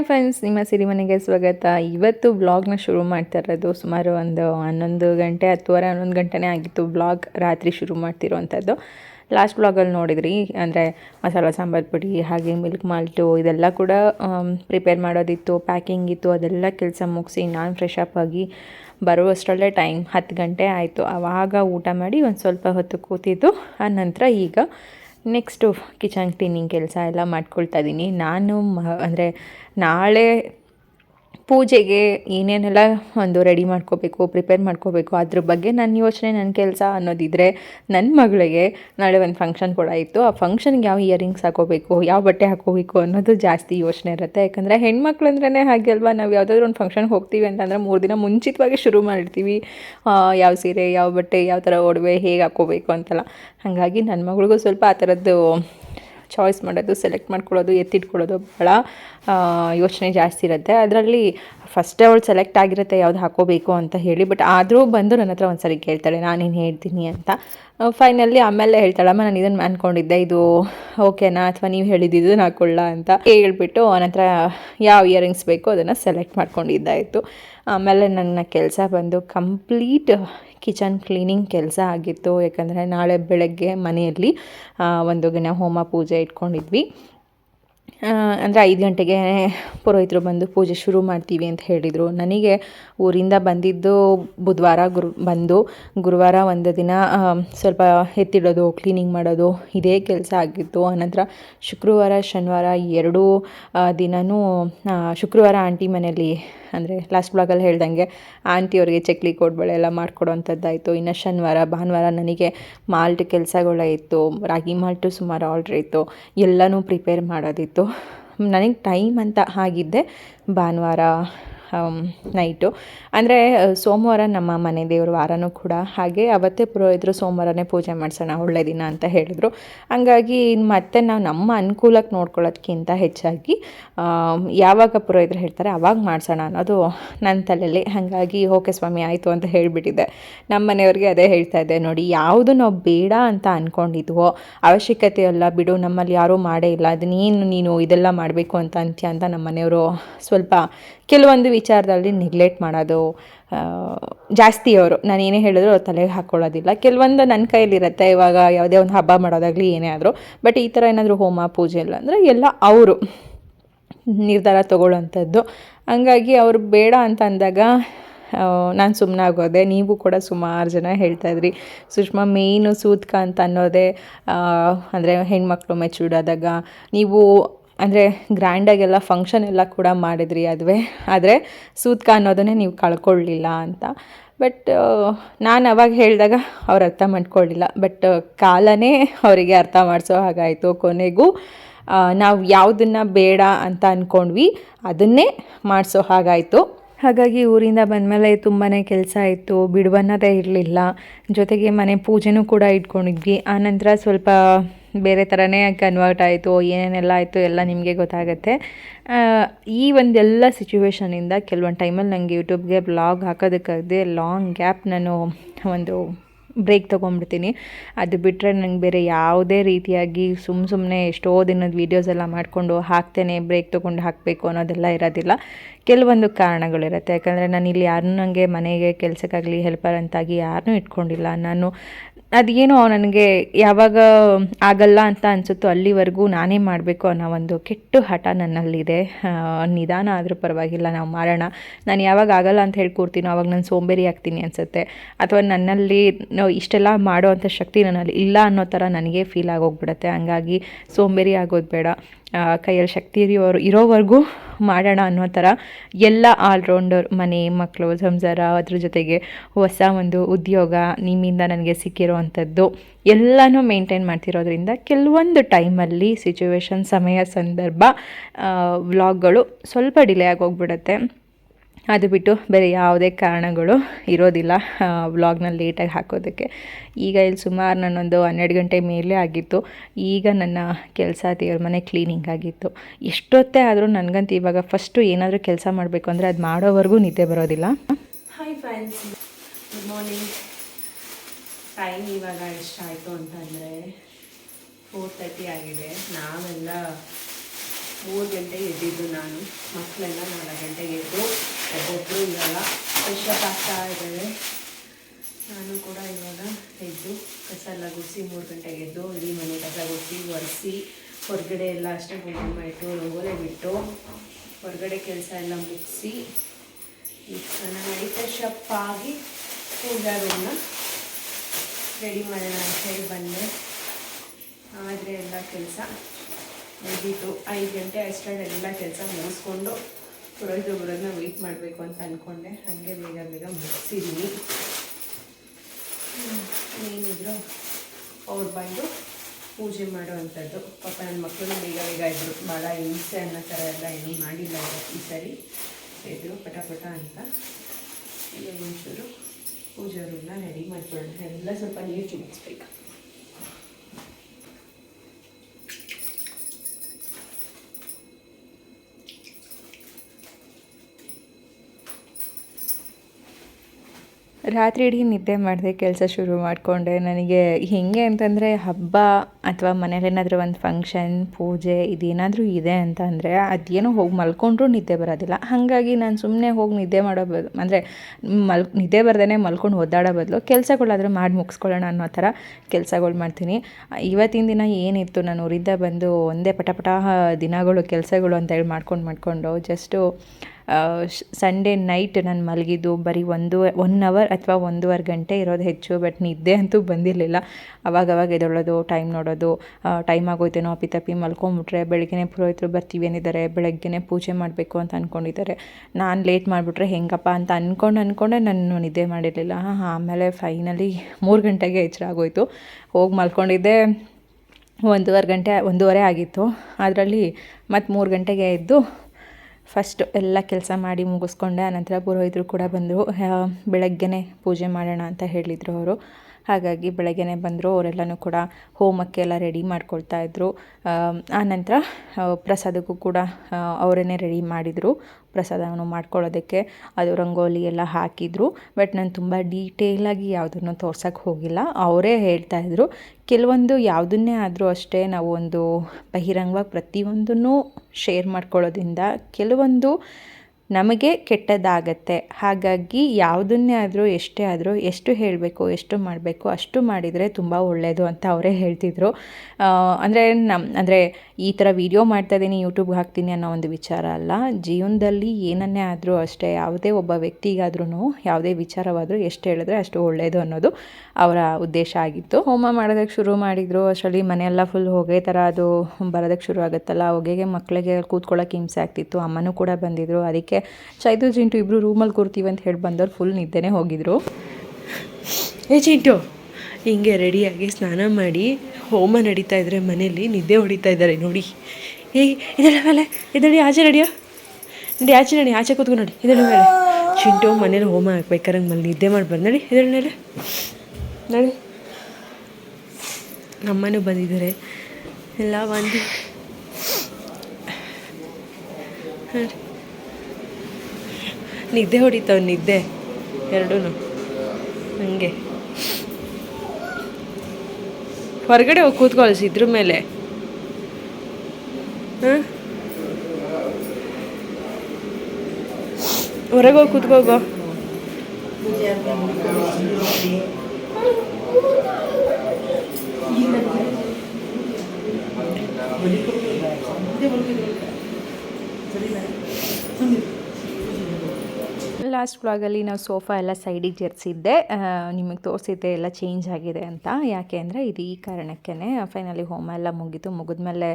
Hi friends, ನಿಮ್ಮ ಸಿರಿಮನೆಗೆ ಸ್ವಾಗತ. ಇವತ್ತು ಬ್ಲಾಗ್ನ ಶುರು ಮಾಡ್ತಾ ಇರೋದು ಸುಮಾರು ಒಂದು ಹನ್ನೊಂದು ಗಂಟೆ, ಹತ್ತುವರೆ, ಹನ್ನೊಂದು ಗಂಟೆನೇ ಆಗಿತ್ತು ಬ್ಲಾಗ್ ರಾತ್ರಿ ಶುರು ಮಾಡ್ತಿರೋವಂಥದ್ದು. ಲಾಸ್ಟ್ ಬ್ಲಾಗಲ್ಲಿ ನೋಡಿದ್ರಿ, ಅಂದರೆ ಮಸಾಲ ಸಾಂಬಾರು ಪುಡಿ, ಹಾಗೆ ಮಿಲ್ಕ್ ಮಾಲ್ಟು ಇದೆಲ್ಲ ಕೂಡ ಪ್ರಿಪೇರ್ ಮಾಡೋದಿತ್ತು ಪ್ಯಾಕಿಂಗ್ ಇತ್ತು, ಅದೆಲ್ಲ ಕೆಲಸ ಮುಗಿಸಿ ನಾನು ಫ್ರೆಶ್ ಅಪ್ ಆಗಿ ಬರುವಷ್ಟರಲ್ಲೇ ಟೈಮ್ ಹತ್ತು ಗಂಟೆ ಆಯಿತು. ಆವಾಗ ಊಟ ಮಾಡಿ ಒಂದು ಸ್ವಲ್ಪ ಹೊತ್ತು ಕೂತಿದ್ದು ಆ ನಂತರ ಈಗ ನೆಕ್ಸ್ಟು ಕಿಚನ್ ಕ್ಲೀನಿಂಗ್ ಕೆಲಸ ಎಲ್ಲ ಮಾಡ್ಕೊಳ್ತಾ ಇದ್ದೀನಿ. ನಾನು ಮ ಅಂದರೆ ನಾಳೆ ಪೂಜೆಗೆ ಏನೇನೆಲ್ಲ ಒಂದು ರೆಡಿ ಮಾಡ್ಕೋಬೇಕು ಪ್ರಿಪೇರ್ ಮಾಡ್ಕೋಬೇಕು, ಅದ್ರ ಬಗ್ಗೆ ನನ್ನ ಯೋಚನೆ ನನ್ನ ಕೆಲಸ ಅನ್ನೋದಿದ್ರೆ ನನ್ನ ಮಗಳಿಗೆ ನಾಳೆ ಒಂದು ಫಂಕ್ಷನ್ ಕೂಡ ಇತ್ತು. ಆ ಫಂಕ್ಷನ್ಗೆ ಯಾವ ಇಯರಿಂಗ್ಸ್ ಹಾಕೋಬೇಕು, ಯಾವ ಬಟ್ಟೆ ಹಾಕೋಬೇಕು ಅನ್ನೋದು ಜಾಸ್ತಿ ಯೋಚನೆ ಇರುತ್ತೆ. ಯಾಕಂದರೆ ಹೆಣ್ಮಕ್ಳು ಅಂದ್ರೇ ಹಾಗೆ ಅಲ್ವಾ, ನಾವು ಯಾವುದಾದ್ರೂ ಒಂದು ಫಂಕ್ಷನ್ಗೆ ಹೋಗ್ತೀವಿ ಅಂತಂದರೆ ಮೂರು ದಿನ ಮುಂಚಿತವಾಗಿ ಶುರು ಮಾಡಿರ್ತೀವಿ ಯಾವ ಸೀರೆ, ಯಾವ ಬಟ್ಟೆ, ಯಾವ ಥರ ಒಡವೆ ಹೇಗೆ ಹಾಕೋಬೇಕು ಅಂತೆಲ್ಲ. ಹಾಗಾಗಿ ನನ್ನ ಮಗಳಿಗೂ ಸ್ವಲ್ಪ ಆ ಥರದ್ದು ಚಾಯ್ಸ್ ಮಾಡೋದು ಸೆಲೆಕ್ಟ್ ಮಾಡ್ಕೊಳ್ಳೋದು ಎತ್ತಿಟ್ಕೊಳ್ಳೋದು ಭಾಳ ಯೋಚನೆ ಜಾಸ್ತಿ ಇರುತ್ತೆ. ಅದರಲ್ಲಿ ಫಸ್ಟೇ ಅವಳು ಸೆಲೆಕ್ಟ್ ಆಗಿರುತ್ತೆ, ಯಾವ್ದು ಹಾಕೋಬೇಕು ಅಂತ ಹೇಳಿ ಬಟ್ ಆದರೂ ಬಂದು ನನ್ನ ಹತ್ರ ಒಂದ್ಸರಿ ಕೇಳ್ತಾಳೆ, ನಾನೇನು ಹೇಳ್ತೀನಿ ಅಂತ. ಫೈನಲಿ ಆಮೇಲೆ ಹೇಳ್ತಾಳಮ್ಮ ನಾನು ಇದನ್ನು ಅಂದ್ಕೊಂಡಿದ್ದೆ ಇದು ಓಕೆನಾ, ಅಥವಾ ನೀವು ಹೇಳಿದ್ದು ಹಾಕೊಳ್ಳ ಅಂತ ಹೇಳ್ಬಿಟ್ಟು ಆನಂತರ ಯಾವ ಇಯರಿಂಗ್ಸ್ ಬೇಕೋ ಅದನ್ನು ಸೆಲೆಕ್ಟ್ ಮಾಡ್ಕೊಂಡಿದ್ದಾಯಿತು. ಆಮೇಲೆ ನನ್ನ ಕೆಲಸ ಬಂದು ಕಂಪ್ಲೀಟ್ ಕಿಚನ್ ಕ್ಲೀನಿಂಗ್ ಕೆಲಸ ಆಗಿತ್ತು, ಯಾಕಂದರೆ ನಾಳೆ ಬೆಳಗ್ಗೆ ಮನೆಯಲ್ಲಿ ಒಂದು ಗಣ ಹೋಮ ಪೂಜೆ ಇಟ್ಕೊಂಡಿದ್ವಿ. ಅಂದರೆ ಐದು ಗಂಟೆಗೆ ಪುರೋಹಿತರು ಬಂದು ಪೂಜೆ ಶುರು ಮಾಡ್ತೀವಿ ಅಂತ ಹೇಳಿದರು. ನನಗೆ ಊರಿಂದ ಬಂದಿದ್ದು ಬುಧವಾರ, ಗುರು, ಬಂದು ಗುರುವಾರ ಒಂದು ದಿನ ಸ್ವಲ್ಪ ಎತ್ತಿಡೋದು ಕ್ಲೀನಿಂಗ್ ಮಾಡೋದು, ಇದೇ ಕೆಲಸ ಆಗಿತ್ತು. ಆನಂತರ ಶುಕ್ರವಾರ, ಶನಿವಾರ ಎರಡೂ ದಿನವೂ ಶುಕ್ರವಾರ ಆಂಟಿ ಮನೆಯಲ್ಲಿ ಅಂದರೆ ಲಾಸ್ಟ್ ಬ್ಲಾಗಲ್ಲಿ ಹೇಳ್ದಂಗೆ ಆಂಟಿಯವರಿಗೆ ಚಕ್ಲಿ ಕೋಡ್ಬಳೆ ಎಲ್ಲ ಮಾಡಿಕೊಡೋವಂಥದ್ದಾಯಿತು ಇನ್ನು ಶನಿವಾರ, ಭಾನುವಾರ ನನಗೆ ಮಾಲ್ಟ್ ಕೆಲಸಗಳೇ ಇತ್ತು. ರಾಗಿ ಮಾಲ್ಟು ಸುಮಾರು ಆರ್ಡ್ರ್ ಇತ್ತು. ಎಲ್ಲನೂ ಪ್ರಿಪೇರ್ ಮಾಡೋದಿತ್ತು. ನನಗೆ ಟೈಮ್ ಅಂತ ಆಗಿದ್ದೆ ಭಾನುವಾರ ನೈಟು. ಅಂದರೆ ಸೋಮವಾರ ನಮ್ಮ ಮನೆ ದೇವ್ರ ವಾರನೂ ಕೂಡ ಹಾಗೆ ಅವತ್ತೇ ಪುರೋಹಿತರು ಸೋಮವಾರನೇ ಪೂಜೆ ಮಾಡಿಸೋಣ, ಒಳ್ಳೆ ದಿನ ಅಂತ ಹೇಳಿದ್ರು. ಹಂಗಾಗಿ ಮತ್ತೆ ನಾವು ನಮ್ಮ ಅನುಕೂಲಕ್ಕೆ ನೋಡ್ಕೊಳ್ಳೋದಕ್ಕಿಂತ ಹೆಚ್ಚಾಗಿ ಯಾವಾಗ ಪುರೋಹಿತರು ಹೇಳ್ತಾರೆ ಅವಾಗ ಮಾಡಿಸೋಣ ಅನ್ನೋದು ನನ್ನ ತಲೆಯಲ್ಲಿ ಹಾಗಾಗಿ ಓಕೆ ಸ್ವಾಮಿ, ಆಯಿತು ಅಂತ ಹೇಳಿಬಿಟ್ಟಿದ್ದೆ. ನಮ್ಮ ಮನೆಯವ್ರಿಗೆ ಅದೇ ಹೇಳ್ತಾ ಇದ್ದೆ, ನೋಡಿ ಯಾವುದು ನಾವು ಬೇಡ ಅಂತ ಅಂದ್ಕೊಂಡಿದ್ವೋ ಅವಶ್ಯಕತೆ ಅಲ್ಲ, ಬಿಡು, ನಮ್ಮಲ್ಲಿ ಯಾರೂ ಮಾಡೇ ಇಲ್ಲ ಅದನ್ನೇನು ನೀನು ಇದೆಲ್ಲ ಮಾಡಬೇಕು ಅಂತ ಅಂತ್ಯ ಅಂತ ನಮ್ಮ ಮನೆಯವರು ಸ್ವಲ್ಪ ಕೆಲವೊಂದು ವಿಚಾರದಲ್ಲಿ ನೆಗ್ಲೆಕ್ಟ್ ಮಾಡೋದು ಜಾಸ್ತಿ ಅವರು. ನಾನು ಏನೇ ಹೇಳಿದ್ರು ಅವ್ರು ತಲೆಗೆ ಹಾಕ್ಕೊಳ್ಳೋದಿಲ್ಲ ಕೆಲವೊಂದು ನನ್ನ ಕೈಯಲ್ಲಿರುತ್ತೆ. ಇವಾಗ ಯಾವುದೇ ಒಂದು ಹಬ್ಬ ಮಾಡೋದಾಗಲಿ ಏನೇ ಆದರೂ. ಬಟ್ ಈ ಥರ ಏನಾದರೂ ಹೋಮ, ಪೂಜೆ ಇಲ್ಲ ಅಂದರೆ ಎಲ್ಲ ಅವರು ನಿರ್ಧಾರ ತೊಗೊಳ್ಳೋಂಥದ್ದು ಹಂಗಾಗಿ ಅವರು ಬೇಡ ಅಂತ ಅಂದಾಗ ನಾನು ಸುಮ್ಮನೆ ಆಗೋದೆ. ನೀವು ಕೂಡ ಸುಮಾರು ಜನ ಹೇಳ್ತಾಯಿದ್ರಿ ಸುಷ್ಮಾ ಮೇಯ್ನು ಸೂತ್ಕ ಅಂತ ಅನ್ನೋದೇ ಅಂದರೆ ಹೆಣ್ಮಕ್ಳು ಮೆಚೂರ್ಡ್ ಆದಾಗ. ನೀವು ಅಂದರೆ ಗ್ರ್ಯಾಂಡಾಗೆಲ್ಲ ಫಂಕ್ಷನ್ ಎಲ್ಲ ಕೂಡ ಮಾಡಿದ್ರಿ ಅದುವೇ. ಆದರೆ ಸೂತ್ಕ ಅನ್ನೋದನ್ನೇ ನೀವು ಕಳ್ಕೊಳ್ಳಿಲ್ಲ ಅಂತ. ಬಟ್ ನಾನು ಅವಾಗ ಹೇಳಿದಾಗ ಅವ್ರು ಅರ್ಥ ಮಾಡ್ಕೊಳ್ಳಿಲ್ಲ ಬಟ್ ಕಾಲನೇ ಅವರಿಗೆ ಅರ್ಥ ಮಾಡಿಸೋ ಹಾಗಾಯಿತು ಕೊನೆಗೂ. ನಾವು ಯಾವುದನ್ನು ಬೇಡ ಅಂತ ಅಂದ್ಕೊಂಡ್ವಿ ಅದನ್ನೇ ಮಾಡಿಸೋ ಹಾಗಾಯಿತು. ಹಾಗಾಗಿ ಊರಿಂದ ಬಂದಮೇಲೆ ತುಂಬಾ ಕೆಲಸ ಇತ್ತು ಬಿಡುವನ್ನದೇ ಇರಲಿಲ್ಲ. ಜೊತೆಗೆ ಮನೆ ಪೂಜೆನೂ ಕೂಡ ಇಟ್ಕೊಂಡಿದ್ವಿ. ಆನಂತರ ಸ್ವಲ್ಪ ಬೇರೆ ಥರನೇ ಕನ್ವರ್ಟ್ ಆಯಿತು, ಏನೇನೆಲ್ಲ ಆಯಿತು ಎಲ್ಲ ನಿಮಗೆ ಗೊತ್ತಾಗುತ್ತೆ. ಈ ಒಂದೆಲ್ಲ ಸಿಚುವೇಶನಿಂದ ಕೆಲವೊಂದು ಟೈಮಲ್ಲಿ ನನಗೆ ಯೂಟ್ಯೂಬ್ಗೆ ಬ್ಲಾಗ್ ಹಾಕೋದಕ್ಕಾಗದೆ ಲಾಂಗ್ ಗ್ಯಾಪ್ ನಾನು ಒಂದು ಬ್ರೇಕ್ ತೊಗೊಂಡ್ಬಿಡ್ತೀನಿ ಅದು ಬಿಟ್ಟರೆ ನಂಗೆ ಬೇರೆ ಯಾವುದೇ ರೀತಿಯಾಗಿ ಸುಮ್ಮ ಸುಮ್ಮನೆ ಎಷ್ಟೋ ದಿನದ ವೀಡಿಯೋಸ್ ಎಲ್ಲ ಮಾಡಿಕೊಂಡು ಹಾಕ್ತೇನೆ ಬ್ರೇಕ್ ತೊಗೊಂಡು ಹಾಕಬೇಕು ಅನ್ನೋದೆಲ್ಲ ಇರೋದಿಲ್ಲ. ಕೆಲವೊಂದು ಕಾರಣಗಳಿರುತ್ತೆ ಯಾಕಂದರೆ ನಾನು ಇಲ್ಲಿ ಯಾರನ್ನೂ ನನಗೆ ಮನೆಗೆ ಕೆಲಸಕ್ಕಾಗಲಿ ಹೆಲ್ಪರ್ ಅಂತಾಗಿ ಯಾರನ್ನೂ ಇಟ್ಕೊಂಡಿಲ್ಲ. ನಾನು ಅದೇನೋ ನನಗೆ ಯಾವಾಗ ಆಗಲ್ಲ ಅಂತ ಅನಿಸುತ್ತೋ ಅಲ್ಲಿವರೆಗೂ ನಾನೇ ಮಾಡಬೇಕು ಅನ್ನೋ ಒಂದು ಕೆಟ್ಟು ಹಠ ನನ್ನಲ್ಲಿದೆ. ನಿಧಾನ ಆದರೂ ಪರವಾಗಿಲ್ಲ, ನಾವು ಮಾಡೋಣ ನಾನು ಯಾವಾಗ ಆಗಲ್ಲ ಅಂತ ಹೇಳಿ ಕೂರ್ತೀನೋ, ಅವಾಗ ನಾನು ಸೋಂಬೇರಿ ಆಗ್ತೀನಿ ಅನಿಸುತ್ತೆ. ಅಥವಾ ನನ್ನಲ್ಲಿ ಇಷ್ಟೆಲ್ಲ ಮಾಡೋ ಅಂಥ ಶಕ್ತಿ ನನ್ನಲ್ಲಿ ಇಲ್ಲ ಅನ್ನೋ ಥರ ನನಗೆ ಫೀಲ್ ಆಗೋಗ್ಬಿಡುತ್ತೆ. ಹಂಗಾಗಿ ಸೋಂಬೇರಿ ಆಗೋದು ಬೇಡ. ಕೈಯಲ್ಲಿ ಶಕ್ತಿ ಇರೋರು ಇರೋವರೆಗೂ ಮಾಡೋಣ ಅನ್ನೋ ಥರ ಎಲ್ಲ ಆಲ್ರೌಂಡರ್ ಮನೆ, ಮಕ್ಕಳು, ಸಂಸಾರ, ಅದ್ರ ಜೊತೆಗೆ ಹೊಸ ಒಂದು ಉದ್ಯೋಗ ನಿಮ್ಮಿಂದ ನನಗೆ ಸಿಕ್ಕಿರೋವಂಥದ್ದು ಎಲ್ಲನೂ ಮೇಂಟೈನ್ ಮಾಡ್ತಿರೋದ್ರಿಂದ ಕೆಲವೊಂದು ಟೈಮಲ್ಲಿ ಸಿಚುವೇಶನ್ ಸಮಯ, ಸಂದರ್ಭ ವ್ಲಾಗ್ಗಳು ಸ್ವಲ್ಪ ಡಿಲೇ ಆಗೋಗ್ಬಿಡುತ್ತೆ. ಅದು ಬಿಟ್ಟು ಬೇರೆ ಯಾವುದೇ ಕಾರಣಗಳು ಇರೋದಿಲ್ಲ ವ್ಲಾಗ್ನ ಲೇಟಾಗಿ ಹಾಕೋದಕ್ಕೆ. ಈಗ ಇಲ್ಲಿ ಸುಮಾರು ನಾನೊಂದು ಹನ್ನೆರಡು ಗಂಟೆ ಮೇಲೆ ಆಗಿತ್ತು. ಈಗ ನನ್ನ ಕೆಲಸ ದೇವ್ರ ಮನೆ ಕ್ಲೀನಿಂಗ್ ಆಗಿತ್ತು. ಎಷ್ಟೊತ್ತೇ ಆದರೂ ನನಗಂತೂ ಇವಾಗ ಫಸ್ಟು ಏನಾದರೂ ಕೆಲಸ ಮಾಡಬೇಕು ಅಂದರೆ ಅದು ಮಾಡೋವರೆಗೂ ನಿದ್ದೆ ಬರೋದಿಲ್ಲ. Hi friends good morning time ಇವಾಗ ಎಷ್ಟಾಯಿತು ಅಂತಂದರೆ ಫೋರ್ ತರ್ಟಿ ಆಗಿದೆ. ನಾವೆಲ್ಲ ಮೂರು ಗಂಟೆಗೆ ಎದ್ದಿದ್ದು ನಾನು. ಮಕ್ಕಳೆಲ್ಲ ನಾಲ್ಕು ಗಂಟೆಗೆ ಎದ್ದು ಒಬ್ಬೊಬ್ಬರು ಇವಾಗ ಫ್ರೆಶಪ್ ಆಗ್ತಾ ಇದ್ದಾರೆ ನಾನು ಕೂಡ ಇವಾಗ ಎದ್ದು ಕಸ ಎಲ್ಲ ಗುಡಿಸಿ ಮೂರು ಗಂಟೆಗೆ ಎದ್ದು ಇಡೀ ಮನೆ ಕಸ ಗುಡಿಸಿ ಒರೆಸಿ ಹೊರಗಡೆ ಎಲ್ಲ ಅಷ್ಟೇ ಕುಂಕುಮ ಮಾಡಿಟ್ಟು ರಂಗೋಲೆ ಬಿಟ್ಟು ಹೊರಗಡೆ ಕೆಲಸ ಎಲ್ಲ ಮುಗಿಸಿ ಈ ಫ್ರೆಶಪ್ ಆಗಿ ಪೂಜಾ ರೂಮ್ನ ರೆಡಿ ಮಾಡೋಣ ಅಂತ ಹೇಳಿ ಬಂದೆ. ಆದರೆ ಎಲ್ಲ ಕೆಲಸ ಮುಗೀತು ಐದು ಗಂಟೆ ಅಷ್ಟರಲ್ಲಿ ಎಲ್ಲ ಕೆಲಸ ಮುಗಿಸ್ಕೊಂಡು ಪುರೋಹಿತರು ಬರೋದನ್ನ ವೆಯ್ಟ್ ಮಾಡಬೇಕು ಅಂತ ಅಂದ್ಕೊಂಡೆ ಹಾಗೆ ಬೇಗ ಬೇಗ ಮುಗಿಸಿದ್ದೀನಿ ಏನಿದ್ರು ಅವ್ರು ಬಂದು ಪೂಜೆ ಮಾಡುವಂಥದ್ದು. ಪಾಪ ನನ್ನ ಮಕ್ಕಳು ಬೇಗ ಬೇಗ ಇದ್ರು. ಭಾಳ ಹಿಂಸೆ ಅನ್ನೋ ಥರ ಎಲ್ಲ ಏನೂ ಮಾಡಿಲ್ಲ ಈ ಸರಿ. ಇದ್ರು ಪಟಪಟ ಪಟ ಅಂತ. ಈಗ ಮನುಷ್ಯರು ಪೂಜೆ ರೂಮ್ನ ರೆಡಿ ಮಾಡ್ಕೊಳ್ಳೋಣ ಎಲ್ಲ ಸ್ವಲ್ಪ ನೀರು ಚಿಮ್ಮಿಸ್ಬೇಕು ರಾತ್ರಿ ಇಡೀ ನಿದ್ದೆ ಮಾಡಿದೆ ಕೆಲಸ ಶುರು ಮಾಡಿಕೊಂಡೆ. ನನಗೆ ಹೇಗೆ ಅಂತಂದರೆ ಹಬ್ಬ ಅಥವಾ ಮನೇಲೇನಾದರೂ ಒಂದು ಫಂಕ್ಷನ್ ಪೂಜೆ, ಇದೇನಾದರೂ ಇದೆ ಅಂತ ಅಂದರೆ ಅದೇನೋ ಹೋಗಿ ಮಲ್ಕೊಂಡ್ರೂ ನಿದ್ದೆ ಬರೋದಿಲ್ಲ. ಹಾಗಾಗಿ ನಾನು ಸುಮ್ಮನೆ ಹೋಗಿ ನಿದ್ದೆ ಮಾಡೋ ಬದ್, ಅಂದರೆ ಮಲ್, ನಿದ್ದೆ ಬರ್ದೇ ಮಲ್ಕೊಂಡು ಒದ್ದಾಡೋ ಬದಲು ಕೆಲಸಗಳಾದರೂ ಮಾಡಿ ಮುಗಿಸ್ಕೊಳ್ಳೋಣ ಅನ್ನೋ ಥರ ಕೆಲಸಗಳು ಮಾಡ್ತೀನಿ. ಇವತ್ತಿನ ದಿನ ಏನಿತ್ತು? ನಾನು ಊರಿಂದ ಬಂದು ಒಂದೇ ಪಟಪಟ ಪಟ ದಿನಗಳು, ಕೆಲಸಗಳು ಅಂತೇಳಿ ಮಾಡ್ಕೊಂಡು ಮಾಡಿಕೊಂಡು ಜಸ್ಟು ಸಂಡೇ ನೈಟ್ ನಾನು ಮಲಗಿದ್ದು ಬರೀ ಒಂದು ಒನ್ ಅವರ್ ಅಥವಾ ಒಂದೂವರೆ ಗಂಟೆ ಇರೋದು ಹೆಚ್ಚು ಬಟ್ ನಿದ್ದೆ ಅಂತೂ ಬಂದಿರಲಿಲ್ಲ. ಅವಾಗವಾಗ ಎದೊಳೋದು ಟೈಮ್ ನೋಡೋದು ಟೈಮ್ ಆಗೋಯ್ತೇನೋ ಅಪ್ಪಿತಪ್ಪಿ ಮಲ್ಕೊಂಬಿಟ್ರೆ, ಬೆಳಗ್ಗೆನೇ ಪುರೋಹಿತರು ಬರ್ತೀವಿ ಅಂದಿದ್ದಾರೆ, ಬೆಳಗ್ಗೆನೇ ಪೂಜೆ ಮಾಡಬೇಕು ಅಂತ ಅಂದ್ಕೊಂಡಿದ್ದಾರೆ ನಾನು ಲೇಟ್ ಮಾಡಿಬಿಟ್ರೆ ಹೆಂಗಪ್ಪ ಅಂತ ಅಂದ್ಕೊಂಡು ಅಂದ್ಕೊಂಡೆ ನಾನು ನಿದ್ದೆ ಮಾಡಿರಲಿಲ್ಲ. ಆಮೇಲೆ ಫೈನಲಿ ಮೂರು ಗಂಟೆಗೆ ಎಚ್ಚರ ಆಗೋಯ್ತು. ಹೋಗಿ ಮಲ್ಕೊಂಡಿದ್ದೆ, ಒಂದೂವರೆ ಗಂಟೆ, ಒಂದೂವರೆ ಆಗಿತ್ತು. ಅದರಲ್ಲಿ ಮತ್ತು ಮೂರು ಗಂಟೆಗೆ ಎದ್ದು ಫಸ್ಟ್ ಎಲ್ಲ ಕೆಲಸ ಮಾಡಿ ಮುಗಿಸ್ಕೊಂಡೆ. ಆನಂತರ ಪುರೋಹಿತರು ಕೂಡ ಬಂದರು. ಬೆಳಗ್ಗೆನೇ ಪೂಜೆ ಮಾಡೋಣ ಅಂತ ಹೇಳಿದರು ಅವರು. ಹಾಗಾಗಿ ಬೆಳಗ್ಗೆನೇ ಬಂದರು ಅವರೆಲ್ಲನೂ ಕೂಡ ಹೋಮಕ್ಕೆ ಎಲ್ಲ ರೆಡಿ ಮಾಡ್ಕೊಳ್ತಾ ಇದ್ದರು ಆನಂತರ ಪ್ರಸಾದಕ್ಕೂ ಕೂಡ ಅವರೇ ರೆಡಿ ಮಾಡಿದರು ಪ್ರಸಾದವನ್ನು ಮಾಡ್ಕೊಳ್ಳೋದಕ್ಕೆ. ಅದು ರಂಗೋಲಿ ಎಲ್ಲ ಹಾಕಿದರು. ಬಟ್ ನಾನು ತುಂಬ ಡೀಟೇಲಾಗಿ ಯಾವುದನ್ನು ತೋರ್ಸೋಕ್ಕೆ ಹೋಗಿಲ್ಲ. ಅವರೇ ಹೇಳ್ತಾ ಹೇಳ್ತಾಯಿದ್ರು ಕೆಲವೊಂದು ಯಾವುದನ್ನೇ ಆದರೂ ಅಷ್ಟೇ ನಾವು ಒಂದು ಬಹಿರಂಗವಾಗಿ ಪ್ರತಿಯೊಂದನ್ನು ಶೇರ್ ಮಾಡ್ಕೊಳ್ಳೋದ್ರಿಂದ ಕೆಲವೊಂದು ನಮಗೆ ಕೆಟ್ಟದಾಗತ್ತೆ ಹಾಗಾಗಿ ಯಾವುದನ್ನೇ ಆದರೂ, ಎಷ್ಟೇ ಆದರೂ, ಎಷ್ಟು ಹೇಳಬೇಕು, ಎಷ್ಟು ಮಾಡಬೇಕು, ಅಷ್ಟು ಮಾಡಿದರೆ ತುಂಬ ಒಳ್ಳೆಯದು ಅಂತ ಅವರೇ ಹೇಳ್ತಿದ್ರು. ಅಂದರೆ ನಮ್ಮ ಅಂದರೆ ಈ ಥರ ವೀಡಿಯೋ ಮಾಡ್ತಾ ಇದ್ದೀನಿ ಯೂಟ್ಯೂಬ್ಗೆ ಹಾಕ್ತೀನಿ ಅನ್ನೋ ಒಂದು ವಿಚಾರ ಅಲ್ಲ. ಜೀವನದಲ್ಲಿ ಏನನ್ನೇ ಆದರೂ ಅಷ್ಟೇ, ಯಾವುದೇ ಒಬ್ಬ ವ್ಯಕ್ತಿಗಾದ್ರೂ ಯಾವುದೇ ವಿಚಾರವಾದರೂ ಎಷ್ಟು ಹೇಳಿದ್ರೆ ಅಷ್ಟು ಒಳ್ಳೆಯದು ಅನ್ನೋದು ಅವರ ಉದ್ದೇಶ ಆಗಿತ್ತು. ಹೋಮ ಮಾಡೋದಕ್ಕೆ ಶುರು ಮಾಡಿದರು. ಅಷ್ಟರಲ್ಲಿ ಮನೆಯೆಲ್ಲ ಫುಲ್ ಹೊಗೆ ಥರ ಅದು ಬರೋದಕ್ಕೆ ಶುರು ಆಗುತ್ತಲ್ಲ. ಹೊಗೆಗೆ ಮಕ್ಕಳಿಗೆ ಕೂತ್ಕೊಳ್ಳೋಕೆ ಹಿಂಸೆ ಆಗ್ತಿತ್ತು. ಅಮ್ಮನೂ ಕೂಡ ಬಂದಿದ್ದರು ಅದಕ್ಕೆ ಚೈತು ಜಿಂಟು ಇಬ್ಬರು ರೂಮಲ್ಲಿ ಕೂರ್ತೀವಿ ಅಂತ ಹೇಳಿ ಬಂದವ್ರು ಫುಲ್ ನಿದ್ದೆನೇ ಹೋಗಿದ್ರು. ಏ ಚಿಂಟು, ಹಿಂಗೆ ರೆಡಿಯಾಗಿ ಸ್ನಾನ ಮಾಡಿ ಹೋಮ ನಡೀತಾ ಇದ್ದಾರೆ ಮನೆಯಲ್ಲಿ ನಿದ್ದೆ ಹೊಡಿತಾ ಇದ್ದಾರೆ ನೋಡಿ. ಏಯ್ ಇದೆಲ್ಲ ಮೇಲೆ ಇದೇ ಆಚೆ ನಡಿಯೋ? ನೋಡಿ, ಆಚೆ ನಡಿ, ಆಚೆ ಕೂತ್ಕೊ ನೋಡಿ ಇದರ ಮೇಲೆ. ಚಿಂಟು ಮನೇಲಿ ಹೋಮ ಹಾಕ್ಬೇಕಾರೆ ಮಲ್ಲಿ ನಿದ್ದೆ ಮಾಡ್ಬಾರ್ದು. ನೋಡಿ ಇದರ ಮೇಲೆ ನೋಡಿ. ಅಮ್ಮನೂ ಬಂದಿದ್ದಾರೆ. ಎಲ್ಲ ನೋಡಿ. ನಿದ್ದೆ ಹೊಡಿತಾವ ನಿದ್ದೆ. ಎರಡೂ ಹಂಗೆ. ಹೊರಗಡೆ ಹೋಗಿ ಕೂತ್ಕೊಳ್ಸಿ ಇದ್ರ ಮೇಲೆ. ಹಾಂ? ಹೊರಗೆ ಹೋಗಿ ಕೂತ್ಕೋಗೋ ಲಾಸ್ಟ್ ವ್ಲಾಗಲ್ಲಿ ನಾವು ಸೋಫಾ ಎಲ್ಲ ಸೈಡಿಗೆ ಜರ್ಸಿದ್ದೆ. ನಿಮಗೆ ತೋರಿಸಿದ್ದೆ ಎಲ್ಲ ಚೇಂಜ್ ಆಗಿದೆ ಅಂತ. ಯಾಕೆ ಅಂದರೆ ಇದು ಈ ಕಾರಣಕ್ಕೇ ಫೈನಲಿ ಹೋಮ ಎಲ್ಲ ಮುಗೀತು. ಮುಗಿದ್ಮೇಲೆ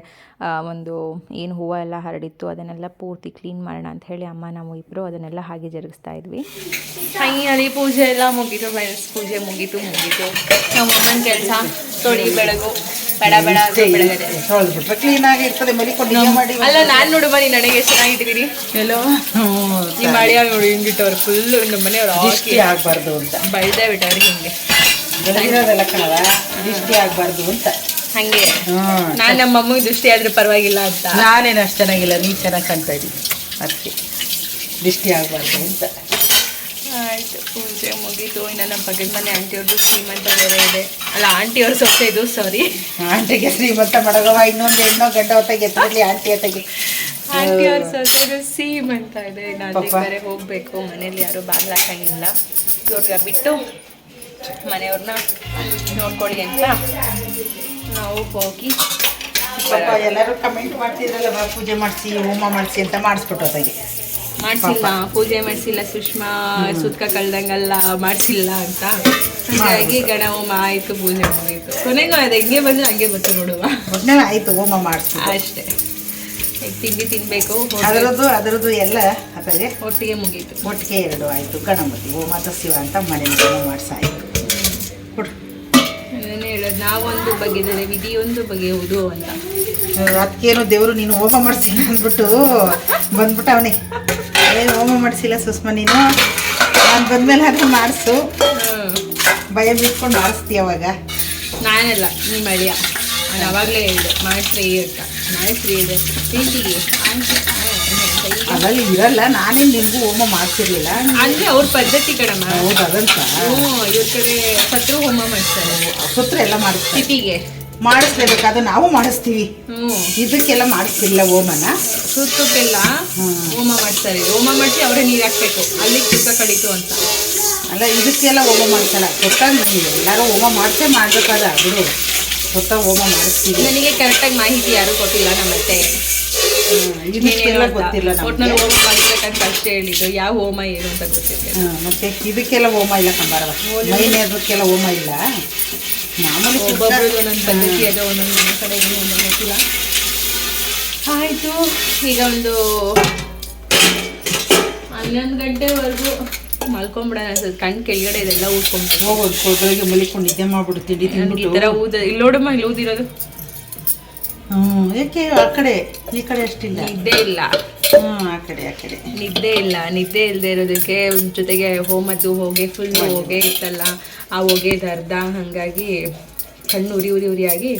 ಒಂದು ಏನು ಹೂವು ಎಲ್ಲ ಹರಡಿತ್ತು, ಅದನ್ನೆಲ್ಲ ಪೂರ್ತಿ ಕ್ಲೀನ್ ಮಾಡೋಣ ಅಂತ ಹೇಳಿ ಅಮ್ಮ, ನಾವು ಇಬ್ಬರು ಅದನ್ನೆಲ್ಲ ಹಾಗೆ ಜರುಗಿಸ್ತಾ ಇದ್ವಿ. ಫೈನಲಿ ಪೂಜೆ ಎಲ್ಲ ಮುಗೀತು. ಫ್ರೆಂಡ್ಸ್ ಪೂಜೆ ಮುಗೀತು ಮುಗೀತು. ನಮ್ಮ ಅಮ್ಮನ ಕೆಲಸ ತೊಳಿ ಬೆಳಗು. ಬೇಡ ಬೇಡ ಅದು ಬೆಳಗದೆ ತೊಳೆದ್ಬಿಟ್ರೆ ಕ್ಲೀನ್ ಆಗಿರ್ತದೆ ಮಲಿಕೊಂಡು ಹಿಂಗೆ ಮಾಡಿ. ಅಲ್ಲ ನಾನು ನೋಡು ಬನ್ನಿ ನನಗೆ ಎಷ್ಟು ಚೆನ್ನಾಗಿದ್ದೀರಿ ಎಲ್ಲೋ ನಿಮ್ಮ ಮಳೆಯ ನೋಡಿ ಹಿಂಗಿಟ್ಟವ್ರು ಫುಲ್ಲು ನಮ್ಮ ಮನೆಯವ್ರು ದಿಷ್ಟಿ ಆಗಬಾರ್ದು ಅಂತ. ಬೈದೇ ಬಿಟ್ಟವ್ರು ಹಿಂಗೆ. ಬೆಳಗಿರೋದೆಲ್ಲ ಕಣವ ದಿಷ್ಟಿ ಆಗಬಾರ್ದು ಅಂತ. ಹಂಗೆ. ನಾನು ನಮ್ಮ ಅಮ್ಮಗೆ ದೃಷ್ಟಿ ಆದ್ರೆ ಪರವಾಗಿಲ್ಲ ಅಂತ. ನಾನೇನು ಅಷ್ಟು ಚೆನ್ನಾಗಿಲ್ಲ ನೀ ಚೆನ್ನಾಗಿ ಕಾಣ್ತಾ ಇದ್ದೀನಿ ಅದಕ್ಕೆ ದಿಷ್ಟಿ ಆಗಬಾರ್ದು ಅಂತ. ಆಯ್ತು ಪೂಜೆ ಮುಗೀತು. ಇನ್ನ ನಮ್ಮ ಪಕ್ಕದ ಮನೆ ಆಂಟಿಯವ್ರದ್ದು ಶ್ರೀಮಂತ ಬೇರೆ ಇದೆ. ಅಲ್ಲ ಆಂಟಿಯವ್ರ ಸೊಸೆದು ಸಾರಿ ಆಂಟಿಗೆ ಶ್ರೀಮಂತ ಮಡಗವ ಇನ್ನೊಂದು ಹೆಣ್ಣೋ ಗಂಡ ಹೊತ್ತಾಗೆ ಎತ್ತಲಿ ಆಂಟಿ ಹೊತ್ತಾಗೆ ಆಂಟಿಯವ್ರ ಸೊಸೆದು ಶ್ರೀಮಂತ ಇದೆ. ಪಾಪ. ಬೇರೆ ಹೋಗಬೇಕು. ಮನೇಲಿ ಯಾರು ಬಾಗಿಲು ಹಾಕಂಗಿಲ್ಲ ಇವ್ರಿಗೆ ಬಿಟ್ಟು ಮನೆಯವ್ರನ್ನ ನೋಡ್ಕೊಳ್ಳಿ ಅಂತ ನಾವು ಹೋಗಿ ಪಾಪ ಎಲ್ಲರೂ ಕಮೆಂಟ್ ಮಾಡ್ತಿದ್ರಲ್ಲ ಪೂಜೆ ಮಾಡಿಸಿ ಹೋಮ ಮಾಡಿಸಿ ಅಂತ ಮಾಡಿಸ್ಬಿಟ್ಟು ಹೊತ್ತಾಗೆ ಮಾಡ್ಸಿಲ್ಲ ಪೂಜೆ ಮಾಡಿಸಿಲ್ಲ ಸುಷ್ಮಾ ಸುತ್ಕ ಕಳ್ದಂಗಲ್ಲ ಮಾಡಿಸಿಲ್ಲ ಅಂತ. ಹಾಗಾಗಿ ಗಣ ಹೋಮ ಆಯಿತು ಪೂಜೆ ಮುಗೀತು. ಕೊನೆಗೂ ಅದು ಹೆಂಗೆ ಬಂದ್ರೆ ಹಂಗೆ ಬಂತು ನೋಡುವ. ಒಟ್ನಲ್ಲಿ ಆಯ್ತು ಹೋಮ ಮಾಡಿಸಿ ಅಷ್ಟೇ. ಈಗ ತಿಂಡಿ ತಿನ್ಬೇಕು ಹೋಗ್ಬೇಕು. ಅದರದ್ದು ಅದರದ್ದು ಎಲ್ಲ ಅದೇ ಒಟ್ಟಿಗೆ ಮುಗೀತು. ಒಟ್ಟಿಗೆ ಎರಡು ಆಯಿತು ಗಣಪತಿ ಹೋಮ ಶಿವ ಅಂತ ಮನೆ ಹೋಮ ಮಾಡಿಸಾಯ್ತು. ಅದನ್ನೇ ಹೇಳೋದು ನಾವೊಂದು ಬಗೆದರೆ ವಿಧಿಯೊಂದು ಬಗೆಯುವುದು ಅಂತ. ಅದಕ್ಕೇನು ದೇವರು ನೀನು ಹೋಮ ಮಾಡ್ತೀನಿ ಅಂದ್ಬಿಟ್ಟು ಬಂದ್ಬಿಟ್ಟು ಅವನೇ ಏನು ಹೋಮ ಮಾಡಿಸಿಲ್ಲ ಸುಷ್ಮಾ ನೀನು? ನಾನು ಬಂದ್ಮೇಲೆ ಅದನ್ನ ಮಾಡಿಸು. ಭಯ ಬಿಟ್ಕೊಂಡು ಮಾಡಿಸ್ತೀಯ ಅವಾಗ. ನಾನೆಲ್ಲ ನಿಮ್ಮ ಅಳಿಯ ನಾನು ಅವಾಗಲೇ ಹೇಳಿದೆ ಮಾಡಿಸ್ರಿ ಅಂತ. ಮಾಡಿಸ್ರಿ ಇದೆ ಪ್ರೀತಿಗೆ. ಅದ್ರಲ್ಲಿ ಇರಲ್ಲ ನಾನೇನು ನಿಮಗೂ ಹೋಮ ಮಾಡ್ತಿರ್ಲಿಲ್ಲ ಅಂದ್ರೆ ಅವ್ರ ಪದ್ಧತಿ ಕಡಮ್ಮ ಹೌದು ಅದಂತ. ಹ್ಞೂ ಇವ್ರ ಕಡೆ ಸತ್ರು ಹೋಮ ಮಾಡ್ತಾರೆ ಸತ್ರ ಎಲ್ಲ ಮಾಡ್ತಾರೆ ತಿಥಿಗೆ. ಮಾಡಿಸ್ಲೇಬೇಕು. ಅದು ನಾವು ಮಾಡಿಸ್ತೀವಿ. ಇದಕ್ಕೆಲ್ಲ ಮಾಡಿಸ್ತಿಲ್ಲ ಹೋಮನ ಸುತ್ತಕ್ಕೆಲ್ಲ ಹೋಮ. ಮಾಡ್ತಾರೆ. ಹೋಮ ಮಾಡಿಸಿ ಅವರೇ ನೀರು ಹಾಕ್ಬೇಕು. ಅಲ್ಲಿ ಸುತ್ತ ಕಡಿತು ಅಂತ. ಅಲ್ಲ ಇದಕ್ಕೆಲ್ಲ ಹೋಮ ಮಾಡ್ಸಲ್ಲ. ಗೊತ್ತಾಗ ಎಲ್ಲರೂ ಹೋಮ ಮಾಡ್ತೇ ಮಾಡಬೇಕಾದ ಅದು ಗೊತ್ತ ಹೋಮ ಮಾಡಿಸ್ತೀವಿ. ನನಗೆ ಕರೆಕ್ಟಾಗಿ ಮಾಹಿತಿ ಯಾರು ಕೊಟ್ಟಿಲ್ಲ ನಮ್ಮ ಅತ್ತೆ ಗೊತ್ತಿಲ್ಲ ಒಟ್ನಲ್ಲಿ ನಮಗೆ ಹೋಮ ಮಾಡ್ಬೇಕಂತ ಅಷ್ಟೇ ಹೇಳಿದ್ದು. ಯಾವ ಹೋಮ ಏನು ಅಂತ ಗೊತ್ತಿರಲಿಲ್ಲ. ಮತ್ತೆ ಇದಕ್ಕೆಲ್ಲ ಹೋಮ ಇಲ್ಲ ಕಂಬಾರವ. ಮೈನೇದಕ್ಕೆಲ್ಲ ಹೋಮ ಇಲ್ಲ. ಮಾಮೂಲಿ ಪುಟ್ಟ- ಒಬ್ಬೊಬ್ರದ್ದು ಒಂದೊಂದು ಪದ್ಧತಿ ಅದು ಒಂದೊಂದು ಕಡೆ ಏನು ಒಂದೊಂದು ಗೊತ್ತಿಲ್ಲ. ಆಯಿತು ಈಗ ಒಂದು ಹನ್ನೊಂದು ಗಂಟೆವರೆಗೂ ಮಲ್ಕೊಂಬಿಡೋಣ ಕಣ್ಣು ಕೆಳಗಡೆ ಇದೆಲ್ಲ ಊದ್ಕೊಂಡು ಹೋಗೋದು ಬೆಳಗ್ಗೆ ಮಲಿಕೊಂಡು ನಿದ್ದೆ ಮಾಡ್ಬಿಡು ತಿಂಡಿ ನನಗೆ ಈ ಥರ ಊದ ಇಲ್ಲಿ ನೋಡಮ್ಮ ಇಲ್ಲಿ ಊದಿರೋದು. ಹ್ಞೂ ಯಾಕೆ ಆ ಕಡೆ? ಈ ಕಡೆ ಅಷ್ಟಿಲ್ಲ. ನಿದ್ದೆ ಇಲ್ಲ. ಹ್ಞೂ ಆ ಕಡೆ ಆ ಕಡೆ. ನಿದ್ದೆ ಇಲ್ಲ. ನಿದ್ದೆ ಇಲ್ಲದೆ ಇರೋದಕ್ಕೆ ಜೊತೆಗೆ ಹೋಮದ್ದು ಹೋಗಿ ಫುಲ್ ಹೋಗೇ ಇತ್ತಲ್ಲ. ಆ ಹೊಗೆದು ಅರ್ಧ ಹಾಗಾಗಿ ಕಣ್ಣು ಉರಿ ಉರಿ ಉರಿಯಾಗಿ.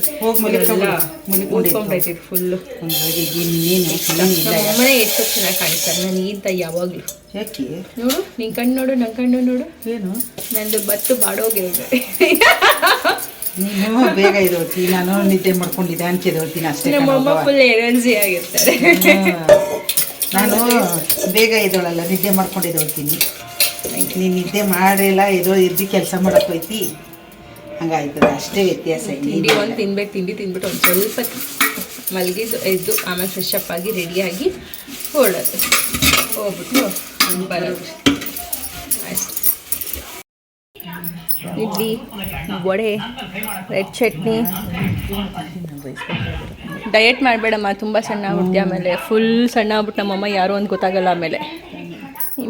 ಊದ್ಕೊಂಡೈತಿ ಫುಲ್ಲು ನಮ್ಮಮ್ಮನೇ ಎಷ್ಟು ಚೆನ್ನಾಗಿ ಕಾಣಿಸ್ತಾರೆ. ನಾನು ಈತ ಯಾವಾಗಲೂ. ಯಾಕೆ? ನೋಡು ನಿನ್ ಕಣ್ಣು ನೋಡು ನನ್ನ ಕಣ್ಣು ನೋಡು. ಏನು? ನಂದು ಬತ್ತು ಬಾಡೋಗಿರೋದು ನೀನು ಬೇಗ ಇರೋತಿ ನಾನು ನಿದ್ದೆ ಮಾಡ್ಕೊಂಡಿದ್ದೆ ಅನ್ಕಿದೋಳ್ತೀನಿ ಅಷ್ಟೇ ನಮ್ಮಮ್ಮ. ಫುಲ್ ಎನರ್ಜಿ ಆಗಿರ್ತಾರೆ. ನಾನು ಬೇಗ ಇದ್ದೋಳಲ್ಲ ನಿದ್ದೆ ಮಾಡ್ಕೊಂಡು ಮಾಡ್ಕೊಂಡಿದ್ದೋಳ್ತೀನಿ ನೀನು ನಿದ್ದೆ ಮಾಡಿಲ್ಲ ಇದೋ ಇದ್ದು ಕೆಲಸ ಮಾಡಕ್ ಹೋಯ್ತಿ ಹಂಗಾಯ್ತದ ಅಷ್ಟೇ ವ್ಯತ್ಯಾಸ ತಿಂಡಿ. ಒಂದು ತಿನ್ಬೇಕು ತಿಂಡಿ ತಿಂದ್ಬಿಟ್ಟು ಒಂದು ಸ್ವಲ್ಪ ಮಲಗಿದ್ದು ಎದ್ದು ಆಮೇಲೆ ಫ್ರೆಶ್ ಅಪ್ ಆಗಿ ರೆಡಿಯಾಗಿ ಹೊರಡೋದು. ಹೋಗ್ಬಿಟ್ಟು ಬರೋದು. ಇಡ್ಲಿ ವಡೆ ರೆಡ್ ಚಟ್ನಿ. ಡಯಟ್ ಮಾಡಬೇಡಮ್ಮ ತುಂಬ ಸಣ್ಣ ಆಗ್ಬಿಡ್ತೀಯ ಆಮೇಲೆ ಫುಲ್ ಸಣ್ಣ ಆಗ್ಬಿಟ್ಟು ನಮ್ಮಮ್ಮ ಯಾರು ಅಂತ ಗೊತ್ತಾಗಲ್ಲ ಆಮೇಲೆ.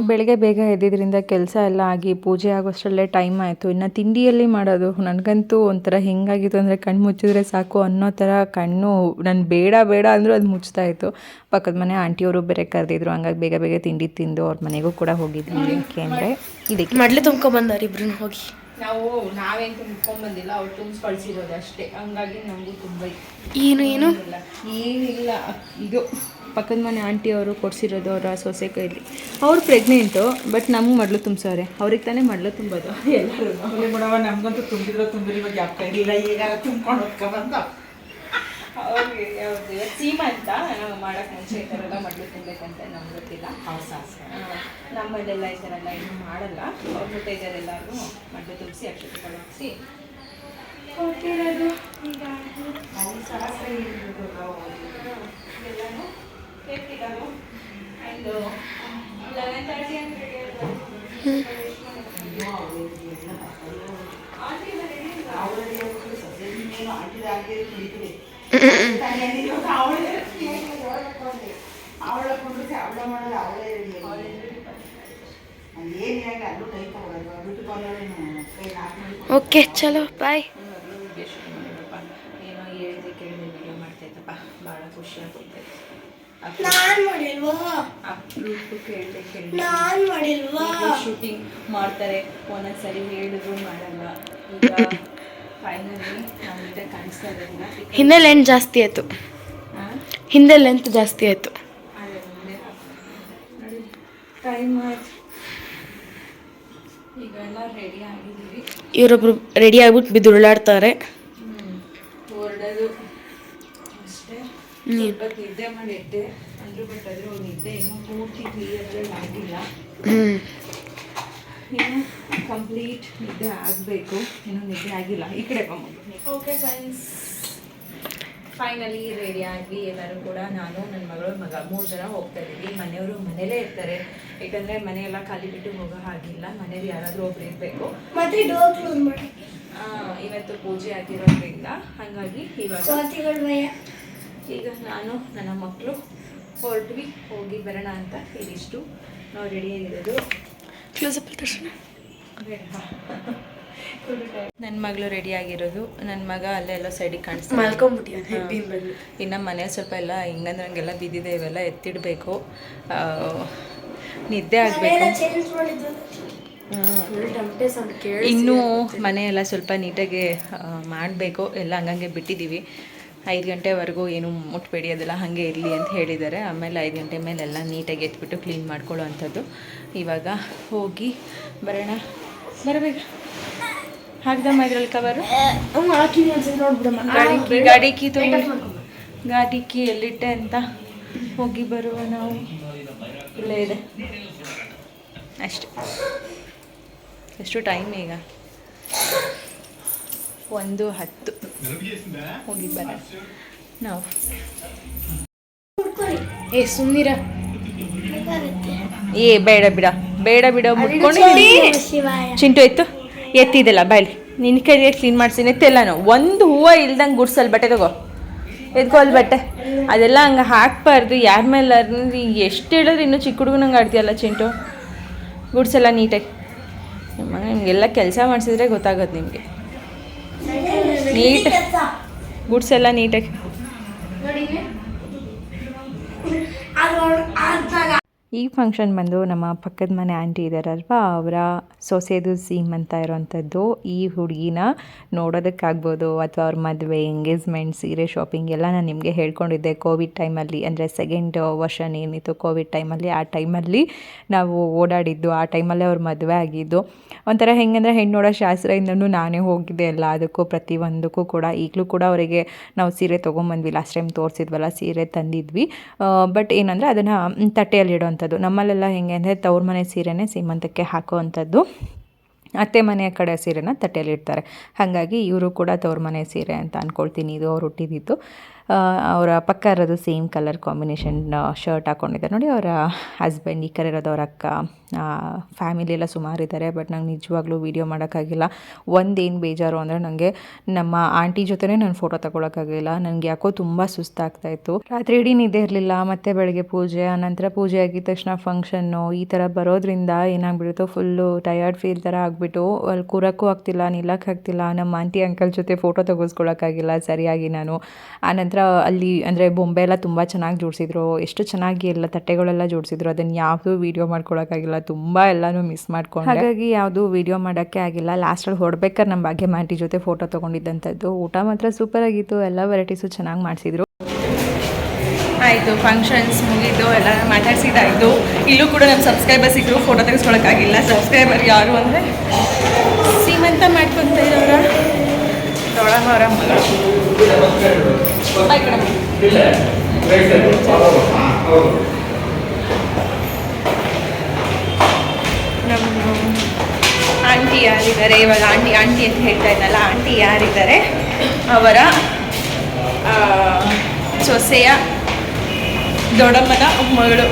ಬೆಳಗ್ಗೆ ಬೇಗ ಎದ್ದಿದ್ದರಿಂದ ಕೆಲಸ ಎಲ್ಲ ಆಗಿ ಪೂಜೆ ಆಗೋಷ್ಟರಲ್ಲೇ ಟೈಮ್ ಆಯಿತು. ಇನ್ನು ತಿಂಡಿಯಲ್ಲಿ ಮಾಡೋದು ನನಗಂತೂ ಒಂಥರ ಹೆಂಗಾಗಿತ್ತು ಅಂದರೆ ಕಣ್ಣು ಮುಚ್ಚಿದ್ರೆ ಸಾಕು ಅನ್ನೋ ಥರ ಕಣ್ಣು ನಾನು ಬೇಡ ಬೇಡ ಅಂದರೂ ಅದು ಮುಚ್ತಾ ಇತ್ತು. ಪಕ್ಕದ ಮನೆ ಆಂಟಿಯವರು ಬೇರೆ ಕರೆದಿದ್ರು ಹಂಗಾಗಿ ಬೇಗ ಬೇಗ ತಿಂಡಿ ತಿಂದು ಅವ್ರ ಮನೆಗೂ ಕೂಡ ಹೋಗಿದ್ವಿ. ಯಾಕೆ ಅಂದರೆ ಇದಕ್ಕೆ ಮಡ್ಲೆ ತುಂಬ್ಕೊಂಬಂದಾರ ಇಬ್ರು ಹೋಗಿ. ನಾವು ನಾವೇನು ತುಂಬ್ಕೊಂಬಂದಿಲ್ಲ ಅವ್ರು ತುಂಬ ಕಳ್ಸಿರೋದು ಅಷ್ಟೇ. ಹಂಗಾಗಿ ನಮಗೂ ತುಂಬಾ ಏನು ಏನು? ಇಲ್ಲ ಏನಿಲ್ಲ. ಇದು ಪಕ್ಕದ ಮನೆ ಆಂಟಿ ಅವರು ಕೊಡ್ಸಿರೋದು ಅವರ ಸೊಸೆ ಕೈಲಿ. ಅವ್ರು ಪ್ರೆಗ್ನೆಂಟು ಬಟ್ ನಮ್ಗೆ ಮಡ್ಲು ತುಂಬಿಸೋರೆ ಅವ್ರಿಗೆ ತಾನೇ ಮಡ್ಲು ತುಂಬೋದು. ಎಲ್ಲರೂ. ನಮಗಂತೂ ತುಂಬಿರೋ ನಮ್ಗಂತೂ ತುಂಬಿದ್ರು ತುಂಬಿರುವ ಜ್ಞಾಪಕ ಇಲ್ಲ. ಈಗ ತುಂಬ್ಕೊಂಡು ಹೋಗ್ಕೊಂಬಂದ ಅವ್ರಿಗೆ ಯಾವ್ದು ಇವತ್ತು ಸೀಮಾ ಅಂತ ನಾವು ಮಾಡೋಕ್ಕೆ ಮುಂಚೆ ಈ ಥರ ಎಲ್ಲ ಮಡ್ಲು ತಿನ್ಬೇಕಂತ ನಮ್ಗೆ ಗೊತ್ತಿಲ್ಲ. ನಮ್ಮಲ್ಲೆಲ್ಲ ಈ ಥರ ಎಲ್ಲ ಏನು ಮಾಡಲ್ಲ. ಅವ್ರ ಎಲ್ಲರೂ ಮಡ್ಲು ತುಂಬಿಸಿ ಅಕ್ಷತೆ ಕಳಿಸಿ ಕೊಟ್ಟಿರೋದು ಈಗ ಎಲ್ಲನೂ ಕೆಟ್ಟಿದ್ದಾವೆ ಆ್ಯಂಡ್ ಲೆವೆನ್ ತರ್ಟಿ ಅಂತ ಓಕೆ ಚಲೋ ಬಾಯ್ ಏನೋ ಹೇಳಿದೆ ಕೇಳಿದೆ ವಿಡಿಯೋ ಮಾಡ್ತಾಯಿದ್ದಪ್ಪ ಭಾಳ ಖುಷಿ ಆಗ್ತೈತೆ ಕೇಳಿದೆ ಕೇಳಿದೆ ಶೂಟಿಂಗ್ ಮಾಡ್ತಾರೆ ಒಂದೊಂದ್ಸರಿ ಹೇಳಿದ್ರು ಮಾಡಲ್ಲ. ಈಗ ಹಿಂದೆ ಲೆಂತ್ ಜಾಸ್ತಿ ಆಯಿತು. ಹಿಂದೆ ಲೆಂತ್ ಜಾಸ್ತಿ ಆಯಿತು. ಇವರೊಬ್ರು ರೆಡಿ ಆಗ್ಬಿಟ್ಟು ಬಿದ್ದು ಉರುಳಾಡ್ತಾರೆ. ಹ್ಞೂ ಇನ್ನು ಕಂಪ್ಲೀಟ್ ನಿದ್ದೆ ಆಗಬೇಕು. ಇನ್ನೂ ನಿದ್ದೆ ಆಗಿಲ್ಲ. ಈ ಕಡೆ ಓಕೆ ಫ್ರೆಂಡ್ಸ್ ಫೈನಲಿ ರೆಡಿ ಆಗಿ ಎಲ್ಲರೂ ಕೂಡ ನಾನು ನನ್ನ ಮಗಳು ಮಗ ಮೂರು ಜನ ಹೋಗ್ತಾ ಇದ್ದೀವಿ. ಮನೆಯವರು ಮನೇಲೇ ಇರ್ತಾರೆ. ಯಾಕಂದರೆ ಮನೆಯೆಲ್ಲ ಖಾಲಿ ಬಿಟ್ಟು ಹೋಗೋ ಹಾಗಿಲ್ಲ. ಮನೇಲಿ ಯಾರಾದರೂ ಒಬ್ರು ಇರಬೇಕು. ಮತ್ತೆ ಡೋರ್ ಕ್ಲೋಸ್ ಮಾಡಿ. ಇವತ್ತು ಪೂಜೆ ಆಗಿರೋದ್ರಿಂದ ಹಾಗಾಗಿ ಇವಾಗ ಈಗ ನಾನು ನನ್ನ ಮಕ್ಕಳು ಹೊರಟ್ವಿ ಹೋಗಿ ಬರೋಣ ಅಂತ ಇದಿಷ್ಟು ನಾವು ರೆಡಿ ಆಗಿರೋದು. ಕ್ಲೋಸಪ್ ತಕ್ಷಣ ನನ್ನ ಮಗಳು ರೆಡಿ ಆಗಿರೋದು. ನನ್ನ ಮಗ ಅಲ್ಲೆಲ್ಲ ಸೈಡಿಗೆ ಕಾಣಿಸ್ತಾ ಮಲ್ಕೊಂಡ್ಬಿಟ್ಟಿದ್ದಾನೆ ಇನ್ನು ಮನೆ ಸ್ವಲ್ಪ ಎಲ್ಲ ಹಿಂಗಂದ್ರೆ ಹಂಗೆಲ್ಲ ಬಿದ್ದಿದೆ ಇವೆಲ್ಲ ಎತ್ತಿಡಬೇಕು. ನಿದ್ದೆ ಆಗಬೇಕು. ಇನ್ನೂ ಮನೆ ಎಲ್ಲ ಸ್ವಲ್ಪ ನೀಟಾಗಿ ಮಾಡಬೇಕು. ಎಲ್ಲ ಹಂಗಂಗೆ ಬಿಟ್ಟಿದ್ದೀವಿ. ಐದು ಗಂಟೆವರೆಗೂ ಏನು ಮುಟ್ಬೇಡಿ ಅದೆಲ್ಲ ಹಾಗೆ ಇರಲಿ ಅಂತ ಹೇಳಿದ್ದಾರೆ. ಆಮೇಲೆ ಐದು ಗಂಟೆ ಮೇಲೆ ಎಲ್ಲ ನೀಟಾಗಿ ಎತ್ಬಿಟ್ಟು ಕ್ಲೀನ್ ಮಾಡ್ಕೊಳ್ಳೋ ಅಂಥದ್ದು ಇವಾಗ ಹೋಗಿ ಬರೋಣ. ಬರಬೇಕು ಹಾಕ್ದಮ್ಮ ಇದ್ರಲ್ಲಿ ಕವರು ಗಾಡಿ ಗಾಡಿ ಕೀ ತಗೊಂಡು ಗಾಡಿ ಕೀ ಎಲ್ಲಿಟ್ಟೆ ಅಂತ ಹೋಗಿ ಬರುವ ನಾವು. ಇಲ್ಲೇ ಇದೆ. ಅಷ್ಟೆ. ಎಷ್ಟು ಟೈಮ್ ಈಗ? ಒಂದು ಹತ್ತು. ಹೋಗಿ ಬರ ನಾವು. ಏ ಸುಮ್ಮನಿರ ಏ ಬೇಡ ಬಿಡ. ಬೇಡ ಬಿಡ ಮುಟ್ಕೊಂಡು ಚಿಂಟು ಎತ್ತು. ಎತ್ತಿದೆಲ್ಲ ಬಾಯ್ಲಿ ನಿನ್ನ ಕೈಗೆ ಕ್ಲೀನ್ ಮಾಡ್ತೀನಿ ಎತ್ತೆಲ್ಲ ನಾವು. ಒಂದು ಹೂವು ಇಲ್ದಂಗೆ ಗುಡ್ಸಲ್ ಬಟ್ಟೆ ತಗೋ. ಎದ್ಕೋ ಅಲ್ಲಿ ಬಟ್ಟೆ. ಅದೆಲ್ಲ ಹಂಗೆ ಹಾಕ್ಬಾರ್ದು. ಯಾರ ಮೇಲೆ ಎಷ್ಟು ಹೇಳಿದ್ರೆ ಇನ್ನೂ ಚಿಕ್ಕ ಹುಡುಗನಂಗೆ ಆಡ್ತೀಯಲ್ಲ ಚಿಂಟು? ಗುಡ್ಸೆಲ್ಲ ನೀಟಾಗಿ. ನಿಮ್ಮ ನಿಮಗೆಲ್ಲ ಕೆಲಸ ಮಾಡಿಸಿದ್ರೆ ಗೊತ್ತಾಗೋದು ನಿಮಗೆ. ನೀಟ್ ಗುಡ್ಸ್ ಎಲ್ಲ ನೀಟಾಗಿ ಈ ಫಂಕ್ಷನ್ ಬಂದು ನಮ್ಮ ಪಕ್ಕದ ಮನೆ ಆಂಟಿ ಇದ್ದಾರಲ್ವಾ ಅವರ ಸೊಸೆದು ಅಂತ ಇರೋವಂಥದ್ದು ಈ ಹುಡುಗಿನ ನೋಡೋದಕ್ಕಾಗ್ಬೋದು, ಅಥವಾ ಅವ್ರ ಮದುವೆ ಎಂಗೇಜ್ಮೆಂಟ್ ಸೀರೆ ಶಾಪಿಂಗ್ ಎಲ್ಲ ನಾನು ನಿಮಗೆ ಹೇಳ್ಕೊಂಡಿದ್ದೆ ಕೋವಿಡ್ ಟೈಮಲ್ಲಿ ಅಂದರೆ ಸೆಕೆಂಡ್ ವರ್ಷನ್ ಏನಿತ್ತು ಕೋವಿಡ್ ಟೈಮಲ್ಲಿ ಆ ಟೈಮಲ್ಲಿ ನಾವು ಓಡಾಡಿದ್ದು, ಆ ಟೈಮಲ್ಲೇ ಅವ್ರ ಮದುವೆ ಆಗಿದ್ದು. ಒಂಥರ ಹೆಂಗಂದ್ರೆ ಹೆಣ್ಣು ನೋಡೋ ಶಾಸ್ತ್ರದಿಂದನೂ ನಾನೇ ಹೋಗಿದ್ದೆ ಎಲ್ಲ. ಅದಕ್ಕೂ ಪ್ರತಿಯೊಂದಕ್ಕೂ ಕೂಡ, ಈಗಲೂ ಕೂಡ ಅವರಿಗೆ ನಾವು ಸೀರೆ ತೊಗೊಂಬಂದ್ವಿ. ಲಾಸ್ಟ್ ಟೈಮ್ ತೋರಿಸಿದ್ವಲ್ಲ, ಸೀರೆ ತಂದಿದ್ವಿ. ಬಟ್ ಏನಂದರೆ ಅದನ್ನು ತಟ್ಟೆಯಲ್ಲಿ ಇಡೋವಂಥದ್ದು ನಮ್ಮಲ್ಲೆಲ್ಲ ಹೆಂಗೆ ಅಂದರೆ ತವ್ರ ಮನೆ ಸೀರೆನೇ ಸೀಮಂತಕ್ಕೆ ಹಾಕುವಂಥದ್ದು. ಅತ್ತೆ ಮನೆಯ ಕಡೆ ಸೀರೆನ ತಟ್ಟೆಯಲ್ಲಿ ಇಡ್ತಾರೆ. ಹಾಗಾಗಿ ಇವರು ಕೂಡ ತವ್ರ ಮನೆ ಸೀರೆ ಅಂತ ಅಂದ್ಕೊಳ್ತೀನಿ ಇದು ಅವ್ರು ಹುಟ್ಟಿದ್ದು. ಅವರ ಪಕ್ಕ ಇರೋದು ಸೇಮ್ ಕಲರ್ ಕಾಂಬಿನೇಷನ್ ಶರ್ಟ್ ಹಾಕ್ಕೊಂಡಿದ್ದಾರೆ ನೋಡಿ, ಅವರ ಹಸ್ಬೆಂಡ್ ಈ ಕಡೆ ಇರೋದು, ಅವ್ರ ಅಕ್ಕ ಫ್ಯಾಮಿಲಿ ಎಲ್ಲ ಸುಮಾರು ಇದ್ದಾರೆ ಬಟ್ ನಂಗೆ ನಿಜವಾಗ್ಲೂ ವೀಡಿಯೋ ಮಾಡೋಕ್ಕಾಗಿಲ್ಲ. ಒಂದೇನು ಬೇಜಾರು ಅಂದರೆ ನನಗೆ ನಮ್ಮ ಆಂಟಿ ಜೊತೆನೇ ನಾನು ಫೋಟೋ ತಗೊಳಕ್ಕಾಗಿಲ್ಲ. ನನಗೆ ಯಾಕೋ ತುಂಬ ಸುಸ್ತಾಗ್ತಾಯಿತ್ತು. ರಾತ್ರಿ ಇಡೀ ನಿದ್ದೆ ಇರಲಿಲ್ಲ, ಮತ್ತು ಬೆಳಗ್ಗೆ ಪೂಜೆ ಆನಂತರ ಪೂಜೆ ಆಗಿದ ತಕ್ಷಣ ಫಂಕ್ಷನ್ನು ಈ ಥರ ಬರೋದ್ರಿಂದ ಏನಾಗ್ಬಿಡುತ್ತೋ ಫುಲ್ಲು ಟಯರ್ಡ್ ಫೀಲ್ ಥರ ಆಗಿಬಿಟ್ಟು ಅಲ್ಲಿ ಕೂರಕ್ಕೂ ಆಗ್ತಿಲ್ಲ, ನಿಲ್ಲಕ್ಕಾಗ್ತಿಲ್ಲ, ನಮ್ಮ ಆಂಟಿ ಅಂಕಲ್ ಜೊತೆ ಫೋಟೋ ತೆಗೆಸ್ಕೊಳಕ್ಕಾಗಿಲ್ಲ ಸರಿಯಾಗಿ ನಾನು. ಆನಂತರ ಅಲ್ಲಿ ಅಂದರೆ ಬೊಂಬೆ ಎಲ್ಲ ತುಂಬ ಚೆನ್ನಾಗಿ ಜೋಡಿಸಿದ್ರು. ಎಷ್ಟು ಚೆನ್ನಾಗಿ ಎಲ್ಲ ತಟ್ಟೆಗಳೆಲ್ಲ ಜೋಡಿಸಿದ್ರು. ಅದನ್ನು ಯಾವುದೂ ವೀಡಿಯೋ ಮಾಡ್ಕೊಳಕ್ಕಾಗಿಲ್ಲ. ತುಂಬ ಎಲ್ಲನೂ ಮಿಸ್ ಮಾಡ್ಕೊಂಡು. ಹಾಗಾಗಿ ಯಾವುದೂ ವೀಡಿಯೋ ಮಾಡೋಕ್ಕೆ ಆಗಿಲ್ಲ. ಲಾಸ್ಟಲ್ಲಿ ಹೊಡ್ಬೇಕಾದ್ರೆ ನಮ್ಮ ಭಾಗ್ಯ ಮಾಂಟಿ ಜೊತೆ ಫೋಟೋ ತೊಗೊಂಡಿದ್ದಂಥದ್ದು. ಊಟ ಮಾತ್ರ ಸೂಪರ್ ಆಗಿತ್ತು. ಎಲ್ಲ ವೆರೈಟೀಸು ಚೆನ್ನಾಗಿ ಮಾಡಿಸಿದ್ರು. ಆಯಿತು ಫಂಕ್ಷನ್ಸ್ ಮುಗಿದು ಎಲ್ಲ ಮಾತಾಡ್ಸಿದ್ದಾಯಿತು. ಇಲ್ಲೂ ಕೂಡ ನಮ್ಮ ಸಬ್ಸ್ಕ್ರೈಬರ್ಸ್ ಇದ್ರು. ಫೋಟೋ ತೆಗೆಸ್ಕೊಳಕ್ಕಾಗಿಲ್ಲ. ಸಬ್ಸ್ಕ್ರೈಬರ್ ಯಾರು ಅಂದರೆ ಸೀಮಂತ ಮಾಡ್ಕೊತ ಇರೋರ. ಅವರ ಮಗಳು. ನಮ್ಮ ಆಂಟಿ ಯಾರಿದ್ದಾರೆ? ಇವಾಗ ಆಂಟಿ ಆಂಟಿ ಅಂತ ಹೇಳ್ತಾ ಇದ್ದಲ್ಲ ಆಂಟಿ ಯಾರಿದ್ದಾರೆ? ಅವರ ಸೊಸೆಯ ದೊಡ್ಡಮ್ಮನ ಮಗಳು.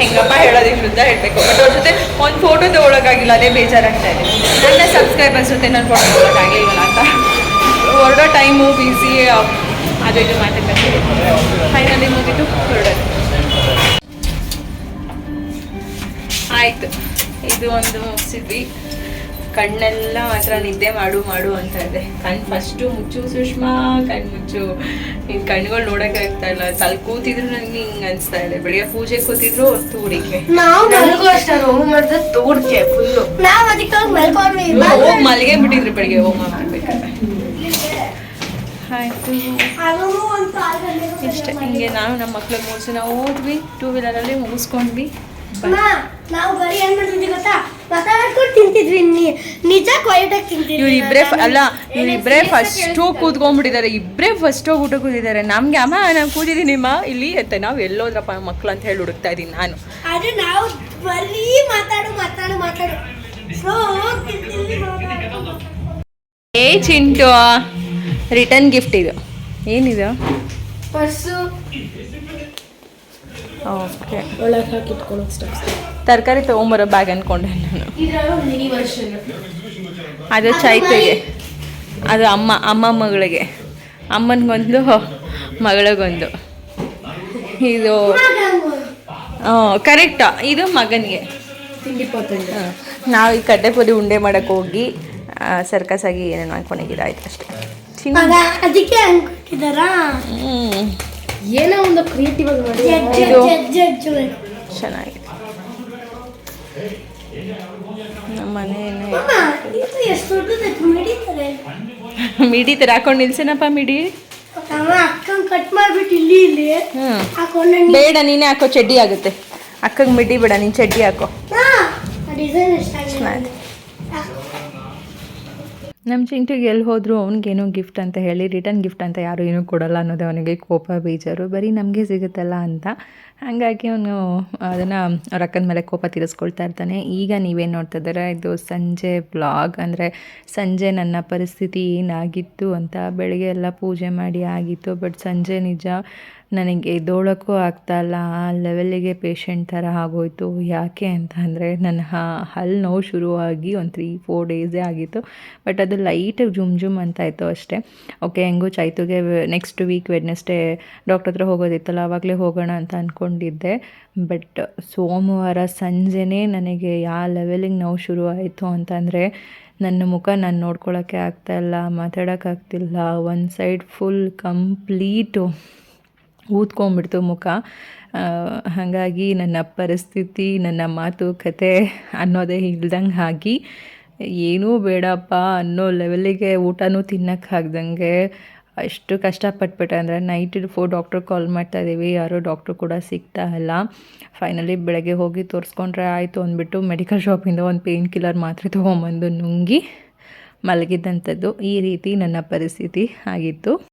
ಹೆಂಗಪ್ಪ ಹೇಳೋದು ವಿರುದ್ಧ ಹೇಳಬೇಕು. ಬಟ್ ಅವ್ರ ಜೊತೆ ಒಂದು ಫೋಟೋ ತೊಗೊಳಕ್ಕಾಗಿಲ್ಲ, ಅದೇ ಬೇಜಾರಾಗ್ತಾ ಇದೆ. ನನ್ನ ಸಬ್ಸ್ಕ್ರೈಬರ್ಸ್ ಜೊತೆ ನಾನು ಫೋಟೋ ತೊಗೊಳಕ್ಕಾಗಿಲ್ವಲ್ಲ ಅಂತ. ಹೊರಡೋ ಟೈಮು ಬಿಸಿ ಅದು ಇದು ಮಾತಾಡ್ತಾರೆ. ಫೈನಲಿ ಮುಗಿತು ಹೊರಡೋದು. ಆಯ್ತು. ಇದು ಒಂದು ಮುಗಿಸಿದ್ವಿ ಕಣ್ಣೆಲ್ಲ ಮಾತ್ರ ನಿದ್ದೆ ಮಾಡು ಮಾಡು ಅಂತ ಇದೆ. ಕಣ್ಣು ಫಸ್ಟು ಮುಚ್ಚು ಸುಷ್ಮಾ ಕಣ್ಣು ಮುಚ್ಚು. ಹಿಂಗೆ ಕಣ್ಗಳು ಆಗ್ತಾ ಇಲ್ಲ. ತಲೆ ಕೂತಿದ್ರು ನನಗೆ ಹಿಂಗೆ ಅನಿಸ್ತಾ ಇದೆ. ಬೆಳಿಗ್ಗೆ ಪೂಜೆ ಕೂತಿದ್ರು ತೂಡಿಕೆ ನಾವು ನನಗೂ ಅಷ್ಟೇ ಹೋಮ್ ಮಾಡಿದ್ರೆ ತೋಡ್ಕೆ ಫುಲ್ಲು ನಾವು ಅದಕ್ಕೆ ಮಲ್ಗೆ ಬಿಟ್ಟಿದ್ರು ಬೆಳಿಗ್ಗೆ ಹೋಮ ಮಾಡ್ಬೇಕಾದ್ರೆ ಆಯಿತು. ಇಷ್ಟೇ ಹಿಂಗೆ ನಾನು ನಮ್ಮ ಮಕ್ಳು ಮೂರು ಜನ ಹೋದ್ವಿ. ಟೂ ವೀಲರಲ್ಲಿ ಮುಗಿಸ್ಕೊಂಡ್ವಿ. ನಾವು ಬರೀ ಏನು ಮಾಡ್ತಿದ್ವಿ ಗೊತ್ತಾ? ಮಾತಾಡ್ಕೊಂಡು ತಿಂತಿದ್ವಿ. ನಿ- ನಿಜ ಕ್ವೈಟಾಗಿ ತಿಂತಿದ್ವಿ ಇವ್ರಿಬ್ರೇ ಅಲ್ಲ ಇವ್ರಿಬ್ರೇ ಫಸ್ಟು ಕೂತ್ಕೊಂಡ್ಬಿಟ್ಟಿದ್ದಾರೆ. ಇಬ್ಬರೇ ಫಸ್ಟ್ ಹೋಗಿ ಊಟ ಕೂತಿದ್ದಾರೆ. ನಮ್ಗೆ ಅಮ್ಮ ನಾನು ಕೂತಿದ್ದೀನಿಮ್ಮ ಇಲ್ಲಿ ಎತ್ತೆ ನಾವು ಎಲ್ಲೋದ್ರಪ್ಪ ಮಕ್ಳು ಅಂತ ಹೇಳಿ ಹುಡುಕ್ತಾ ಇದ್ದೀನಿ ನಾನು. ಆದ್ರೆ ನಾವು ಬರೀ ಮಾತಾಡು ಮಾತಾಡು ಮಾತಾಡು. ಮಾತಾಡು. ಏ ಚಿಂಟು ರಿಟರ್ನ್ ಗಿಫ್ಟ್ ಇದು. ಏನಿದು? ಪರ್ಸು. ಓಕೆ ಒಳಗೆ ಹಾಕಿ ಸ್ಟೆಪ್ಸ್ ತರಕಾರಿ ತೊಗೊಂಬರೋ ಬ್ಯಾಗ್ ಅಂದ್ಕೊಂಡೆ ನಾನು. ಅದು ಚೈತೆಗೆ. ಅದು ಅಮ್ಮ ಅಮ್ಮ ಮಗಳಿಗೆ. ಅಮ್ಮನಿಗೊಂದು ಮಗಳಿಗೊಂದು. ಇದು ಕರೆಕ್ಟಾ ಇದು ಮಗನಿಗೆ. ತಿಂಡಿ ನಾವು ಈ ಕಡ್ಲೆಪುರಿ ಉಂಡೆ ಮಾಡೋಕ್ಕೆ ಹೋಗಿ ಸರ್ಕಸ್ ಆಗಿ ಏನೇನು ಅನ್ಕೊಂಡಿದ್ದೀರ ಆಯ್ತು ಅಷ್ಟೇ. ಅದಕ್ಕೆ ಹ್ಞೂ ಏನೋ ಒಂದು ಕ್ರಿಯೇಟಿವ್ ಆಗಿ ಮಾಡಿ. ಇದು- ಚೆನ್ನಾಗಿದೆ. ನಮ್ಮ ದೊಡ್ಡದಾಯ್ತು ಮಿಡಿ ಥರ ಹಾಕೊಂಡು ನಿಲ್ಸೇನಪ್ಪ ಮಿಡಿ? ಕಟ್ ಮಾಡ್ಬಿಟ್ಟು ಇಲ್ಲಿ ಇಲ್ಲಿ. ಬೇಡ ನೀನೇ ಹಾಕೋ ಚಡ್ಡಿ ಆಗುತ್ತೆ. ಅಕ್ಕಗೆ ಮಿಡಿ ಬೇಡ ನೀನು ಚಡ್ಡಿ ಹಾಕೋ. ಡಿಸೈನ್ ಇಷ್ಟ ಆಗಿದೆ ಚೆನ್ನಾಗಿದೆ. ನಮ್ಮ ಚಿಂಟಿಗೆ ಎಲ್ಲಿ ಹೋದರೂ ಅವ್ನಿಗೇನೋ ಗಿಫ್ಟ್ ಅಂತ ಹೇಳಿ ರಿಟರ್ನ್ ಗಿಫ್ಟ್ ಅಂತ ಯಾರು ಏನೂ ಕೊಡಲ್ಲ ಅನ್ನೋದು ಅವನಿಗೆ ಕೋಪ, ಬೇಜಾರು, ಬರೀ ನಮಗೆ ಸಿಗುತ್ತಲ್ಲ ಅಂತ. ಹಾಗಾಗಿ ಅವನು ಅದನ್ನು ಅವ್ರ ಅಕ್ಕನ ಮೇಲೆ ಕೋಪ ತೀರಿಸ್ಕೊಳ್ತಾ ಇರ್ತಾನೆ. ಈಗ ನೀವೇನು ನೋಡ್ತಾ ಇದ್ದಾರೆ? ಇದು ಸಂಜೆ ಬ್ಲಾಗ್ ಅಂದರೆ ಸಂಜೆ ನನ್ನ ಪರಿಸ್ಥಿತಿ ಏನಾಗಿತ್ತು ಅಂತ. ಬೆಳಗ್ಗೆ ಎಲ್ಲ ಪೂಜೆ ಮಾಡಿ ಆಗಿತ್ತು ಬಟ್ ಸಂಜೆ ನಿಜ ನನಗೆ ಎದ್ದೋಳಕ್ಕೂ ಆಗ್ತಾ ಇಲ್ಲ. ಆ ಲೆವೆಲ್ಲಿಗೆ ಪೇಷಂಟ್ ಥರ ಆಗೋಯ್ತು. ಯಾಕೆ ಅಂತ ಅಂದರೆ ನನ್ನ ಹಲ್ಲು ನೋವು ಶುರುವಾಗಿ ಒಂದು ತ್ರೀ ಫೋರ್ ಡೇಸೇ ಆಗಿತ್ತು. ಬಟ್ ಅದು ಲೈಟಾಗಿ ಜುಮ್ ಜುಮ್ ಅಂತ ಇತ್ತು ಅಷ್ಟೇ. ಓಕೆ ಹೆಂಗೂ ಚೈತುಗೆ ನೆಕ್ಸ್ಟ್ ವೀಕ್ ವೆಡ್ನೆಸ್ಡೇ ಡಾಕ್ಟರ್ ಹತ್ರ ಹೋಗೋದಿತ್ತಲ್ಲ ಆವಾಗಲೇ ಹೋಗೋಣ ಅಂತ ಅಂದ್ಕೊಂಡಿದ್ದೆ ಬಟ್ ಸೋಮವಾರ ಸಂಜೆನೇ ನನಗೆ ಯಾವ ಲೆವೆಲಿಗೆ ನೋವು ಶುರು ಆಯಿತು ಅಂತಂದರೆ ನನ್ನ ಮುಖ ನಾನು ನೋಡ್ಕೊಳ್ಳೋಕ್ಕೆ ಆಗ್ತಾಯಿಲ್ಲ ಮಾತಾಡೋಕ್ಕಾಗ್ತಿಲ್ಲ ಒಂದು ಸೈಡ್ ಫುಲ್ ಕಂಪ್ಲೀಟು ಊದ್ಕೊಂಡ್ಬಿಡ್ತು ಮುಖ. ಹಾಗಾಗಿ ನನ್ನ ಪರಿಸ್ಥಿತಿ, ನನ್ನ ಮಾತುಕತೆ ಅನ್ನೋದೇ ಇಲ್ದಂಗೆ ಆಗಿ, ಏನೂ ಬೇಡಪ್ಪ ಅನ್ನೋ ಲೆವೆಲಿಗೆ ಊಟನೂ ತಿನ್ನೋಕ್ಕಾಗ್ದಂಗೆ ಅಷ್ಟು ಕಷ್ಟಪಟ್ಬಿಟ್ಟೆ. ಅಂದರೆ ನೈಟ್ ಫೋರ್ ಡಾಕ್ಟ್ರ್ ಕಾಲ್ ಮಾಡ್ತಾ ಇದ್ದೀವಿ, ಯಾರೂ ಡಾಕ್ಟ್ರು ಕೂಡ ಸಿಗ್ತಾ ಇಲ್ಲ. ಫೈನಲಿ ಬೆಳಗ್ಗೆ ಹೋಗಿ ತೋರಿಸ್ಕೊಂಡ್ರೆ ಆಯಿತು ಅಂದ್ಬಿಟ್ಟು ಮೆಡಿಕಲ್ ಶಾಪಿಂದ ಒಂದು ಪೇಯ್ನ್ ಕಿಲ್ಲರ್ ಮಾತ್ರೆ ತೊಗೊಂಬಂದು ನುಂಗಿ ಮಲಗಿದ್ದಂಥದ್ದು. ಈ ರೀತಿ ನನ್ನ ಪರಿಸ್ಥಿತಿ ಆಗಿತ್ತು.